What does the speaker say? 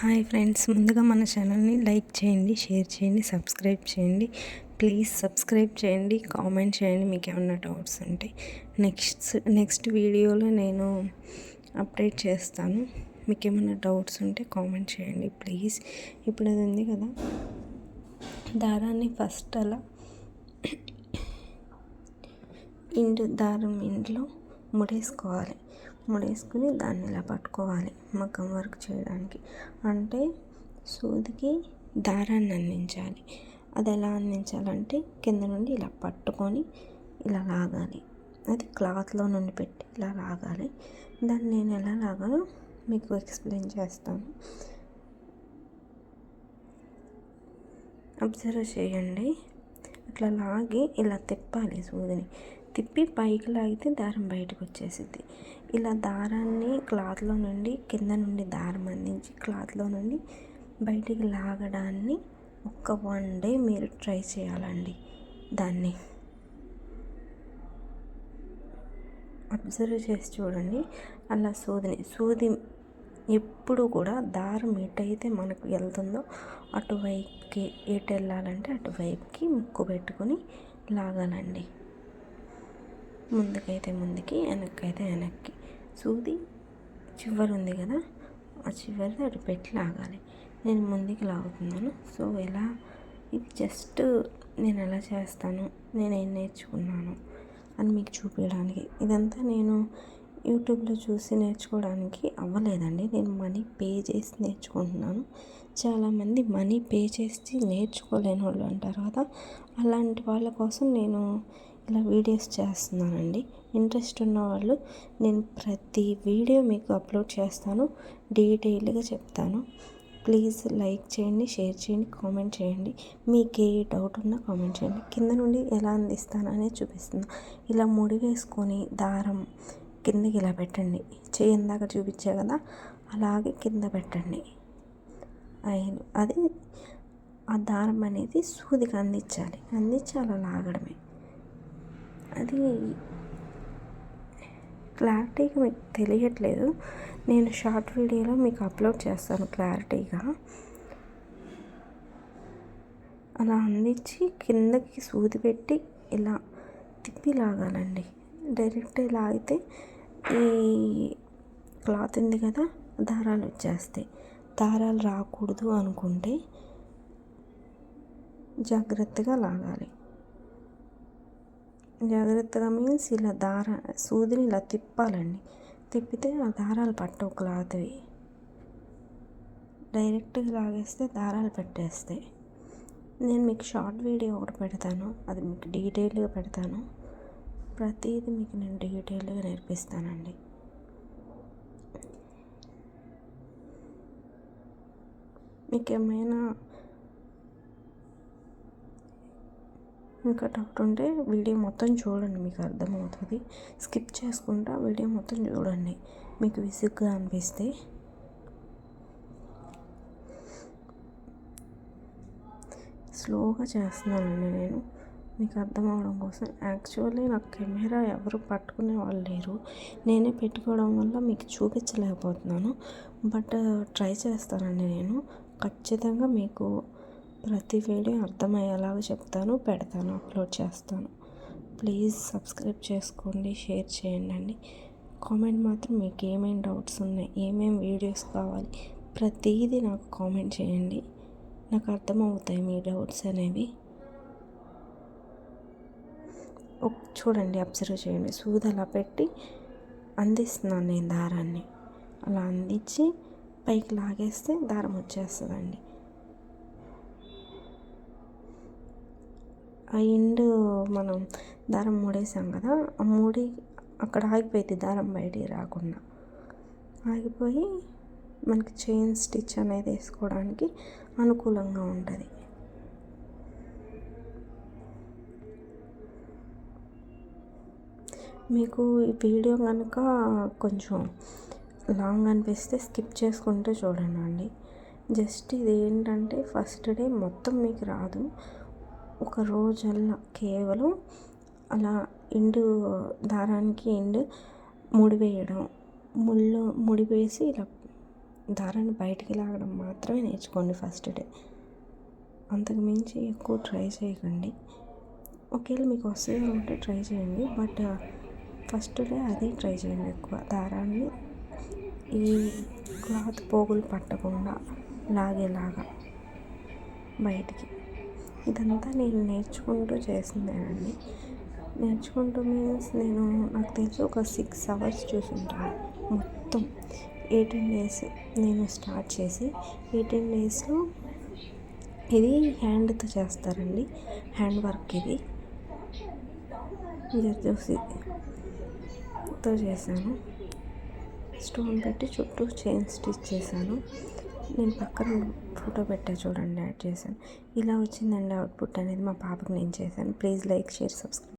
Hi friends ముందుగా మన ఛానల్ని లైక్ చేయండి షేర్ చేయండి సబ్స్క్రైబ్ చేయండి. ప్లీజ్ సబ్స్క్రైబ్ చేయండి కామెంట్ చేయండి మీకు ఏమన్నా డౌట్స్ ఉంటే. నెక్స్ట్ నెక్స్ట్ వీడియోలో నేను అప్డేట్ చేస్తాను. మీకు ఏమైనా డౌట్స్ ఉంటే కామెంట్ చేయండి ప్లీజ్. ఇప్పుడు అది ఉంది కదా దారాన్ని ఫస్ట్ అలా ఇండు దారం ఇంట్లో ముడేసుకోవాలి. ముడేసుకుని దాన్ని ఇలా పట్టుకోవాలి మగ్గం వర్క్ చేయడానికి. అంటే సూదికి దారాన్ని అందించాలి. అది ఎలా అందించాలంటే కింద నుండి ఇలా పట్టుకొని ఇలా లాగాలి. అది క్లాత్లో నుండి పెట్టి ఇలా లాగాలి. దాన్ని నేను ఎలా లాగాలో మీకు ఎక్స్ప్లెయిన్ చేస్తాను. అబ్జర్వ్ చేయండి. ఇట్లా లాగి ఇలా తిప్పాలి సూదిని. తిప్పి పైకి లాగితే దారం బయటకు వచ్చేసింది ఇలా దారాన్ని క్లాత్లో నుండి కింద నుండి దారం అందించి క్లాత్లో నుండి బయటికి లాగడాన్ని ఒక్క వన్ డే మీరు ట్రై చేయాలండి దాన్ని. అబ్జర్వ్ చేసి చూడండి. అలా సూదిని సూది ఎప్పుడు కూడా దారం ఎటైతే మనకు వెళ్తుందో అటువైపుకి ఎటు వెళ్ళాలంటే అటువైపుకి ముక్కు పెట్టుకొని లాగాలండి. ముందుకైతే ముందుకి వెనక్కైతే వెనక్కి. సూది చివరి ఉంది కదా ఆ చివరిది అటు పెట్టి లాగాలి. నేను ముందుకి లాగుతున్నాను. సో ఎలా? ఇది జస్ట్ నేను ఎలా చేస్తాను? నేను ఏం నేర్చుకున్నాను? అని మీకు చూపించడానికి. ఇదంతా నేను యూట్యూబ్లో చూసి నేర్చుకోవడానికి అవ్వలేదండి. నేను మనీ పే చేసి నేర్చుకుంటున్నాను. చాలామంది మనీ పే చేసి నేర్చుకోలేని వాళ్ళు అంటారు కదా అలాంటి వాళ్ళ కోసం నేను ఇలా వీడియోస్ చేస్తున్నానండి. ఇంట్రెస్ట్ ఉన్న వాళ్ళు నేను ప్రతి వీడియో మీకు అప్లోడ్ చేస్తాను. డీటెయిల్గా చెప్తాను. ప్లీజ్ లైక్ చేయండి షేర్ చేయండి కామెంట్ చేయండి. మీకు ఏ డౌట్ ఉన్నా కామెంట్ చేయండి. కింద నుండి ఎలా అందిస్తాను అనేది చూపిస్తున్నా. ఇలా ముడి వేసుకొని దారం కిందకి ఇలా పెట్టండి. చేయి ఇందాక చూపించా కదా? అలాగే కింద పెట్టండి. అది ఆ దారం అనేది సూదికి అందించాలి. అందించి అలా లాగడమే. అది క్లారిటీగా మీకు తెలియట్లేదు. నేను షార్ట్ వీడియోలో మీకు అప్లోడ్ చేస్తాను క్లారిటీగా. అలా అందించి కిందకి సూది పెట్టి ఇలా తిప్పి లాగాలండి. డైరెక్ట్ లాగితే ఈ క్లాత్ ఉంది కదా దారాలు వచ్చేస్తాయి. దారాలు రాకూడదు అనుకుంటే జాగ్రత్తగా లాగాలి. జాగ్రత్తగా మీన్స్ ఇలా దార సూదిని ఇలా తిప్పాలండి. తిప్పితే ఆ దారాలు పట్టవు క్లాత్వి డైరెక్ట్గా లాగేస్తే దారాలు పెట్టేస్తాయి. నేను మీకు షార్ట్ వీడియో ఒకటి పెడతాను. అది మీకు డీటెయిల్గా పెడతాను. ప్రతిదీ మీకు నేను డీటెయిల్గా నేర్పిస్తానండి. మీకు ఏమైనా ఇంకా డౌట్ ఉంటే వీడియో మొత్తం చూడండి మీకు అర్థమవుతుంది. స్కిప్ చేసుకుంటా వీడియో మొత్తం చూడండి. మీకు విసుగ్గా అనిపిస్తే. స్లోగా చేస్తున్నానండి నేను. మీకు అర్థం అవడం కోసం యాక్చువల్లీ నాకు కెమెరా ఎవరు పట్టుకునే వాళ్ళు లేరు. నేనే పెట్టుకోవడం వల్ల మీకు చూపించలేకపోతున్నాను. బట్ ట్రై చేస్తానండి నేను. ఖచ్చితంగా మీకు ప్రతి వీడియో అర్థమయ్యేలాగా చెప్తాను పెడతాను అప్లోడ్ చేస్తాను. ప్లీజ్ సబ్స్క్రైబ్ చేసుకోండి షేర్ చేయండి అండి. కామెంట్ మాత్రం మీకు ఏమేమి డౌట్స్ ఉన్నాయి ఏమేమి వీడియోస్ కావాలి ప్రతిదీ నాకు కామెంట్ చేయండి. నాకు అర్థమవుతాయి మీ డౌట్స్ అనేవి. చూడండి అబ్జర్వ్ చేయండి. సూది అలా పెట్టి అందిస్తున్నాను నేను దారాన్ని. అలా అందించి పైకి లాగేస్తే దారం వచ్చేస్తుందండి. ఆ ఎండ్ మనం దారం మూడేసాం కదా ఆ మూడి అక్కడ ఆగిపోయింది దారం బయటికి రాకుండా. ఆగిపోయి మనకి చైన్ స్టిచ్ అనేది వేసుకోవడానికి అనుకూలంగా ఉంటుంది. మీకు ఈ వీడియో కనుక కొంచెం లాంగ్ అనిపిస్తే స్కిప్ చేసుకుంటూ చూడండి. అండి జస్ట్ ఇది ఏంటంటే ఫస్ట్ డే మొత్తం మీకు రాదు. ఒక రోజల్లా కేవలం అలా ఎండు దారానికి ఎండు ముడి వేయడం ముళ్ళు ముడి వేసి ఇలా దారాన్ని బయటికి లాగడం మాత్రమే నేర్చుకోండి ఫస్ట్ డే. అంతకు మించి ఎక్కువ ట్రై చేయకండి. ఒకవేళ మీకు వస్తుంది ఉంటే ట్రై చేయండి. బట్ ఫస్ట్ డే అది ట్రై చేయండి ఎక్కువ. దారాన్ని ఈ క్లాత్ పోగులు పట్టకుండా లాగేలాగా బయటికి. ఇదంతా నేను నేర్చుకుంటూ చేసిందేనండి నేర్చుకుంటూ మీన్స్ నేను నాకు తెలిసి ఒక సిక్స్ అవర్స్ చూసుంటాను మొత్తం. ఎయిటీన్ డేస్ నేను స్టార్ట్ చేసి ఎయిటీన్ డేస్లో ఇది హ్యాండ్తో చేస్తారండి. హ్యాండ్ వర్క్ ఇది. చూసి తో చేశాను. స్టోన్ పెట్టి చుట్టూ చైన్ స్టిచ్ చేశాను. నేను పక్కన ఫోటో పెట్టా చూడండి యాడ్ చేశాను. ఇలా వచ్చిందండి అవుట్పుట్ అనేది మా పాపకి నేను చేశాను. Please like share subscribe.